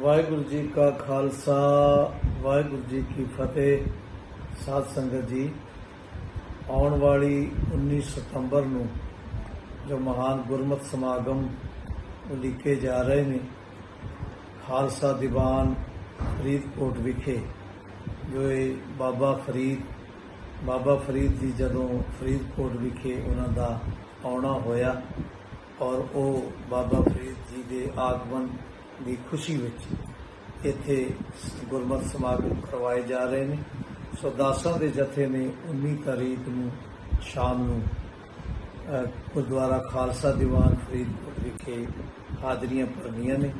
ਵਾਹਿਗੁਰੂ ਜੀ ਕਾ ਖਾਲਸਾ, ਵਾਹਿਗੁਰੂ ਜੀ ਕੀ ਫਤਿਹ। ਸਾਧ ਸੰਗਤ ਜੀ, ਆਉਣ ਵਾਲੀ 19 ਸਤੰਬਰ ਨੂੰ ਜੋ ਮਹਾਨ ਗੁਰਮਤਿ ਸਮਾਗਮ ਉਲੀਕੇ ਜਾ ਰਹੇ ਨੇ, ਖਾਲਸਾ ਦੀਵਾਨ ਫਰੀਦਕੋਟ ਵਿਖੇ, ਜੋ ਇਹ ਬਾਬਾ ਫਰੀਦ ਬਾਬਾ ਫਰੀਦ ਜੀ ਜਦੋਂ ਫਰੀਦਕੋਟ ਵਿਖੇ ਉਹਨਾਂ ਦਾ ਆਉਣਾ ਹੋਇਆ ਔਰ ਉਹ ਬਾਬਾ ਫਰੀਦ ਜੀ ਦੇ ਆਗਮਨ ਦੀ ਖੁਸ਼ੀ ਵਿੱਚ ਇੱਥੇ ਗੁਰਮਤਿ ਸਮਾਗਮ ਕਰਵਾਏ ਜਾ ਰਹੇ ਨੇ। ਸੋ ਦਾਸਾਂ ਦੇ ਜਥੇ ਨੇ 19 ਤਾਰੀਖ ਨੂੰ ਸ਼ਾਮ ਨੂੰ ਗੁਰਦੁਆਰਾ ਖਾਲਸਾ ਦੀਵਾਨ ਫਰੀਦਕੋਟ ਵਿਖੇ ਹਾਜ਼ਰੀਆਂ ਭਰਨੀਆਂ ਨੇ।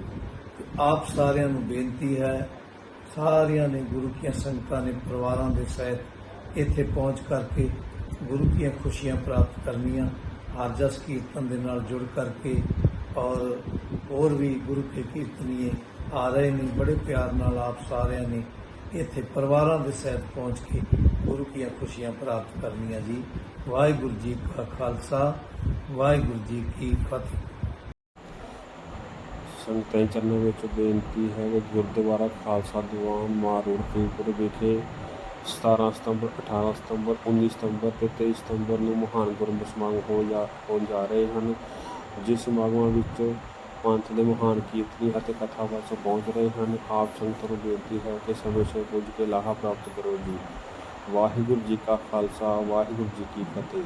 ਆਪ ਸਾਰਿਆਂ ਨੂੰ ਬੇਨਤੀ ਹੈ, ਸਾਰਿਆਂ ਨੇ ਗੁਰੂ ਕੀਆਂ ਸੰਗਤਾਂ ਨੇ ਪਰਿਵਾਰਾਂ ਦੇ ਸਹਿਤ ਇੱਥੇ ਪਹੁੰਚ ਕਰਕੇ ਗੁਰੂ ਕੀਆਂ ਖੁਸ਼ੀਆਂ ਪ੍ਰਾਪਤ ਕਰਨੀਆਂ ਹਰਜਸ ਕੀਰਤਨ ਦੇ ਨਾਲ ਜੁੜ ਕਰਕੇ ਔਰ ਹੋਰ ਵੀ ਗੁਰੂ ਕੇ ਕੀਰਤਨੀਏ ਆ ਰਹੇ ਨੇ, ਬੜੇ ਪਿਆਰ ਨਾਲ ਆਪ ਸਾਰਿਆਂ ਨੇ ਇੱਥੇ ਪਰਿਵਾਰਾਂ ਦੇ ਸਹਿਤ ਪਹੁੰਚ ਕੇ ਗੁਰੂ ਕੀਆਂ ਖੁਸ਼ੀਆਂ ਪ੍ਰਾਪਤ ਕਰਨੀਆਂ ਜੀ। ਵਾਹਿਗੁਰੂ ਜੀ ਕਾ ਖਾਲਸਾ, ਵਾਹਿਗੁਰੂ ਜੀ ਕੀ ਫਤਿਹ। ਸੰਗਤਾਂ ਚਰਨਾਂ ਵਿੱਚ ਬੇਨਤੀ ਹੈ ਕਿ ਗੁਰਦੁਆਰਾ ਖਾਲਸਾ ਦੀਵਾਨ ਮਾਰ ਰੋਡ ਫਰੀਦਕੋਟ ਵਿਖੇ 17 ਸਤੰਬਰ 18 ਸਤੰਬਰ 19 ਸਤੰਬਰ ਤੇ 23 ਸਤੰਬਰ ਨੂੰ ਮਹਾਨ ਗੁਰਮਤਿ ਸਮਾਗਮ ਹੋ ਜਾ, ਹੋਣ ਜਾ ਰਹੇ ਹਨ, ਜਿਸ ਸਮਾਗਮਾਂ ਵਿੱਚ ਪੰਥ ਦੇ ਮਹਾਨ ਕੀਰਤਨੀ ਅਤੇ ਕਥਾ ਕਥਾਵਾਚਕ ਪਹੁੰਚ ਰਹੇ ਹਨ। ਆਪ ਸੰਗਤਾਂ ਨੂੰ ਬੇਨਤੀ ਹੈ ਕਿ ਸਮੇਂ ਸਿਰ ਪੁੱਜ ਕੇ ਲਾਹਾ ਪ੍ਰਾਪਤ ਕਰੋ ਜੀ। ਵਾਹਿਗੁਰੂ ਜੀ ਕਾ ਖਾਲਸਾ, ਵਾਹਿਗੁਰੂ ਜੀ ਕੀ ਫਤਿਹ।